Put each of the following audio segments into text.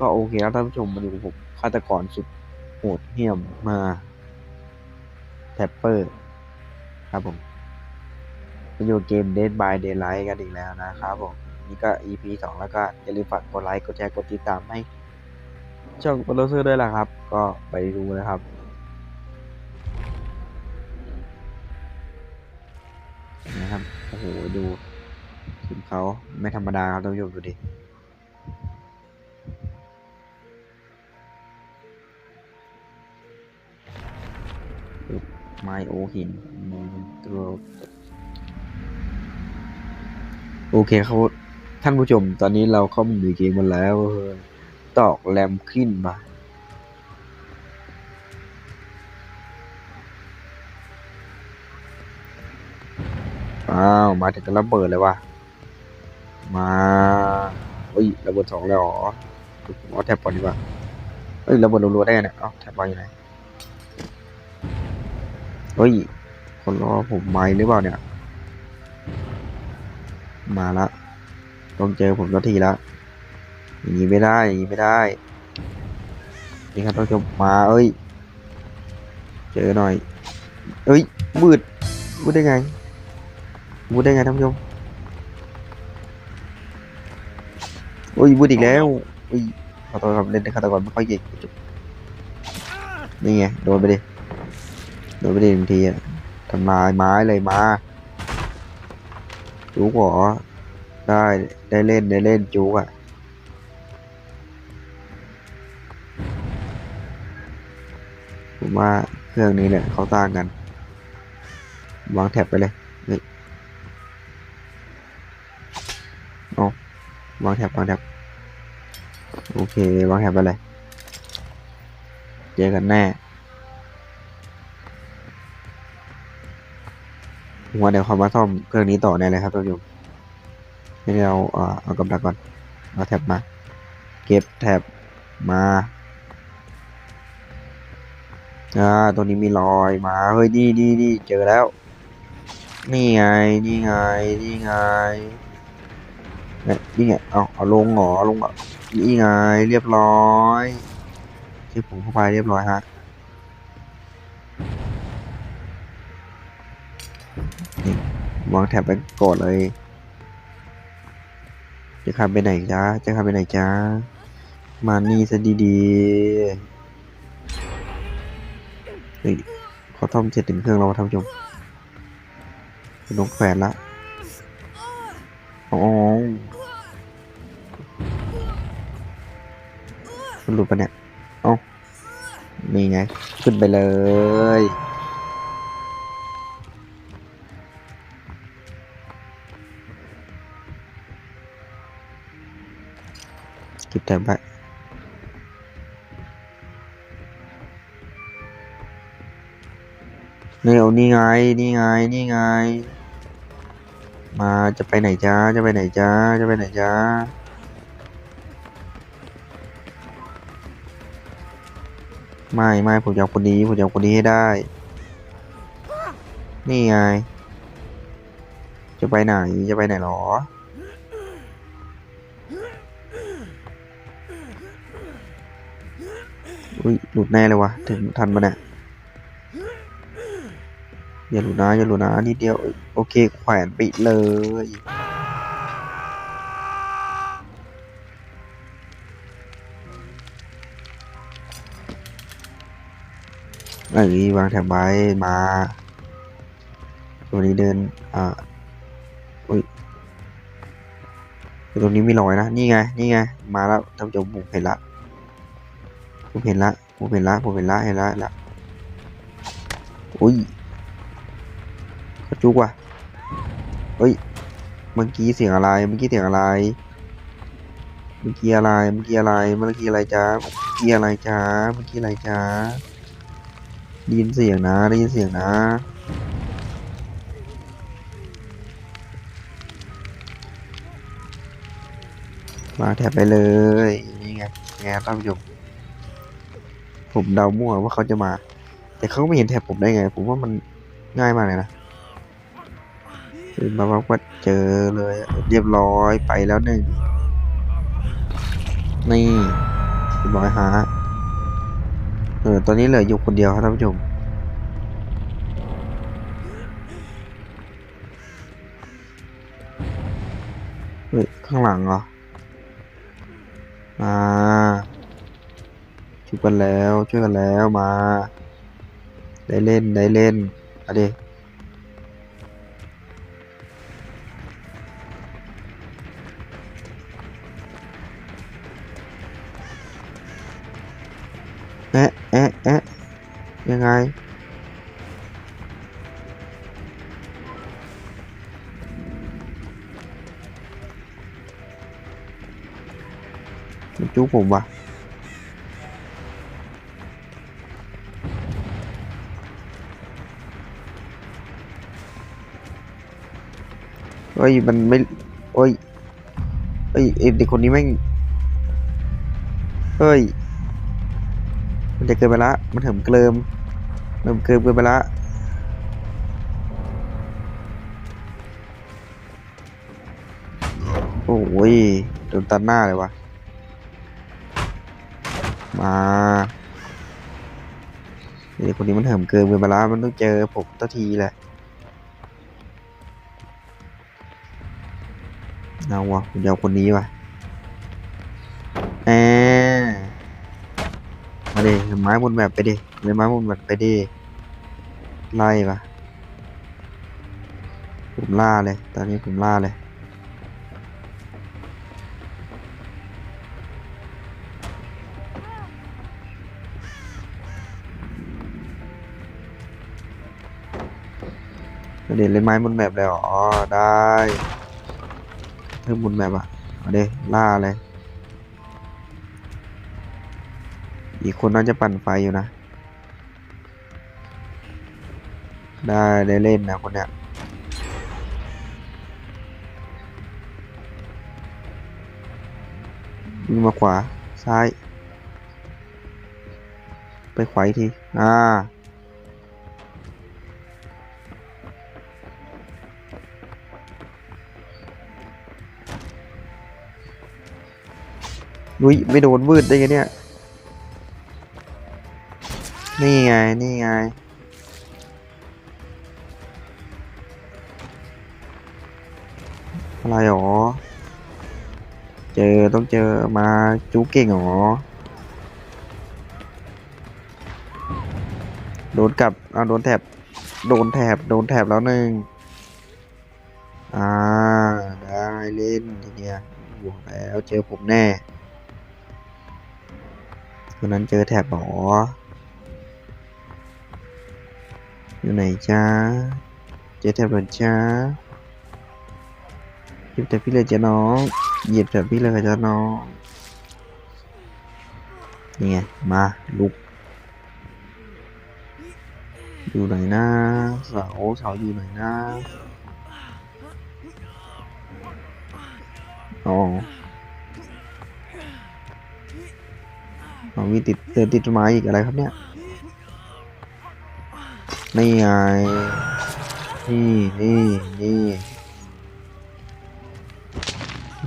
ก็โอเคครับท่านผู้ชมมาดูผมฆาตกรสุดโหดเหี้ยมมาแท็ปเปอร์ครับผมมาอยู่เกม Dead by Daylight กันอีกแล้วนะครับผม นี่ก็ EP สองแล้วก็อย่าลืมฝากกดไลค์กดแชร์กดติดตามให้ช่องโปรดิวเซอร์ด้วยล่ะครับ ก็ไปดูนะครับ นะครับ โอ้โห ดูทีมเขาไม่ธรรมดาครับท่านผู้ชมดูดิ ไม้โอหินตัวโอเคเขาท่านผู้ชม ตอนนี้เราเข้ามาอยู่ในเกมกันแล้วตอกแรมขึ้นมาอ้าวมาถึงกันระเบิดเลยว่ะมาเฮ้ยระเบิดสองแล้วหรอเอาแท็บก่อนดีกว่าเฮ้ยระเบิดรัวๆได้ไงเนี่ยเอ้าแท็บวางอยู่ไหน เฮ้ย คนรอผมไม่หรือเปล่าเนี่ย มาละ ต้องเจอผมสักทีละอย่างนี้ไม่ได้อย่างนี้ไม่ได้ นี่ครับท่านผู้ชมมาเอ้ย เจอหน่อย เอ้ย มืด มืดได้ไง มืดได้ไงท่านผู้ชมโอ้ยมืดอีกแล้วอุ้ยขอโทษครับเล่นในฆาตกรไม่ค่อยเก่งนี่ไง โดนไปดิ โดนไปดิหนึ่งทีอะทำลายไม้เลยมา จุกหรอ ได้ได้เล่นได้เล่นจุกอะผมว่าเครื่องนี้เนี่ยเขาสร้างกัน วางแท็บไปเลยเฮ้ยเอาวางแท็บวางแท็บโอเค วางแท็บไปเลย เจอกันแน่ ผมว่าเดี๋ยวเขามาซ่อมเครื่องนี้ต่อแน่เลยครับท่านผู้ชมให้เราเอ่อเอากำลังก่อนเอาแท็บมา เก็บแท็บมาอ่าตัวนี้มีรอยมา เฮ้ยดีดีดีเจอแล้ว นี่ไง นี่ไง นี่ไงนี่ไง เอาเอาลงหรอลงเหรอนี่ไง เรียบร้อยที่ผมเข้าไปเรียบร้อยฮะ วางแท็บไปกดเลย จะขับไปไหนจ้าจะขับไปไหนจ้ามานี่ซะดีๆเฮ้ยเขาท่อมเสร็จถึงเครื่องเราท่านชมลงแขวนละอ๋อมันหลุดปะเนี่ย เอ้านี่ไง ขึ้นไปเลย แต้มไว้นี่เอานี่ไง นี่ไง นี่ไง มาจะไปไหนจ้า จะไปไหนจ้า จะไปไหนจ้า ไม่ไม่ผมจะเอาคนนี้ผมจะเอาคนนี้ให้ได้ นี่ไง จะไปไหน จะไปไหนหรอ อุ้ยหลุดแน่เลยวะถึงทันมาเนี่ยอย่าหลุดนะอย่าหลุดนะนิดเดียวโอเคแขวนไปเลยเอ้ยวางแถบไว้มาตัวนี้เดินอ่าอุ้ยตรงนี้มีรอยนะ นี่ไง นี่ไง มาแล้วท่านผู้ชมผมเห็นละ ผมเห็นละผมเห็นละผมเห็นละเห็นละละอุ้ยกระจุกว่ะเฮ้ยเมื่อกี้เสียงอะไรเมื่อกี้เสียงอะไรเมื่อกี้อะไรเมื่อกี้อะไรเมื่อกี้อะไรจ้าเมื่อกี้อะไรจ้าเมื่อกี้อะไรจ้าได้ยินเสียงนะได้ยินเสียงนะมาแถบไปเลยนี่ไงไงท่านผู้ชม ผมเดามั่วว่าเขาจะมา แต่เขาก็ไม่เห็นแท็บผมได้ไง ผมว่ามันง่ายมากเลยนะคือมาว่าเจอเลย เรียบร้อยไปแล้วหนึ่งนี่เรียบร้อยฮะเออตอนนี้เหลืออยู่คนเดียวครับท่านผู้ชมเฮ้ยข้างหลังเหรอมา ช่วยกันแล้วช่วยกันแล้วมา ได้เล่นได้เล่นเอาดิแอะแอะแอะยังไงมันจู้ผมว่ะ เฮ้ยมันไม่เฮ้ยเฮ้ยไอเด็กคนนี้แม่งเฮ้ย มันจะเกินไปละ มันเหิมเกลิมเหิมเกินเกินไปละโอ้ยโดนตัดหน้าเลยวะมาเด็กคนนี้มันเหิมเกินไปละมันต้องเจอผมตัทีแหละ เอาวะผมจะเอาคนนี้วะแอมาดิไม้บนแบบไปดิเลยไม้บนแบบไปดิไล่ปะผมล่าเลย ตอนนี้ผมล่าเลยเดี๋ยวเล่นไม้บนแบบเลยเหรอได้ พิ่มบนแบบอะเอาเดี๋ยวล่าเลย อีกคนน่าจะปั่นไฟอยู่นะ ได้ได้เล่นนะคนเนี้ยวิ่งมาขวา ซ้าย ไปขวาอีกที อ่า นุ้ยไม่โดนวืดได้ไงเนี่ย นี่ไง นี่ไง อะไรหรอ เจอต้องเจอมาจูเก่งหรอ โดนกลับเอาโดนแถบ โดนแถบ โดนแถบแล้วหนึ่งอ่า ได้เล่นทีเนี้ยบวกแล้วเจอผมแน่ คนนั้นเจอแถบหรอ อยู่ไหนจ้า เจอแถบหรอจ้าหยิบแต่พี่เลยจ้ะน้อง หยิบแต่พี่เลยจ้ะน้อง นี่ไง มาลุก อยู่ไหนนะเสาเสาอยู่ไหนนะ อ๋อ มีติดเดินติดไม้อีกอะไรครับเนี่ยนี่ไงนี่นี่นี่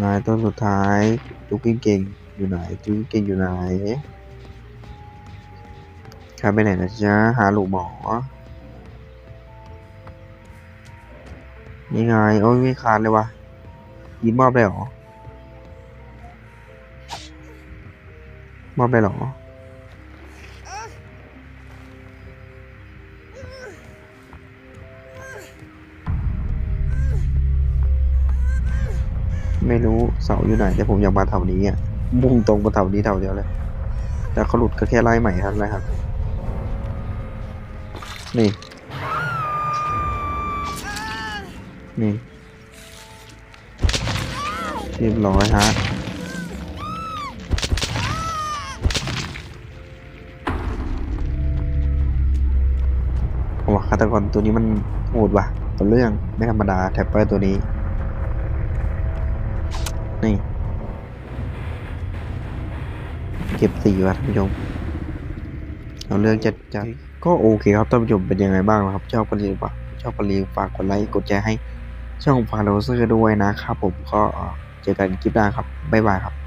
นายต้นสุดท้ายจุกิงเก่งอยู่ไหนจุกิงเก่งอยู่ไหนครับไปไหนนะจ๊ะหาหลูกหมอนี่ไงโอ้ยไม่คานเลยวะยินมอบได้หรอ มอบได้หรอ ไม่รู้เสาอยู่ไหน แต่ผมอยากมาแถวนี้อะมุ่งตรงมาแถวนี้แถวเดียวเลยแต่เขาหลุดก็แค่ไล่ใหม่ครับนะครับ นี่ นี่เรียบร้อยฮะ ตกรตัวนี้มันโหดว่ะตัวเรื่องไม่ธรรมดาแท็ปเปอร์ตัวนี้ นี่ เก็บสี่ว่ะท่านผู้ชมเอาเรื่องจัดจัดก็โอเคครับท่านผู้ชมเป็นยังไงบ้างครับ ชอบกันหรือเปล่าชอบกันหรือฝากกดไลค์กดแชร์ให้ช่องฟาโรเซอร์ด้วยนะครับผมก็เจอกันคลิปหน้าครับ บ๊ายบายครับ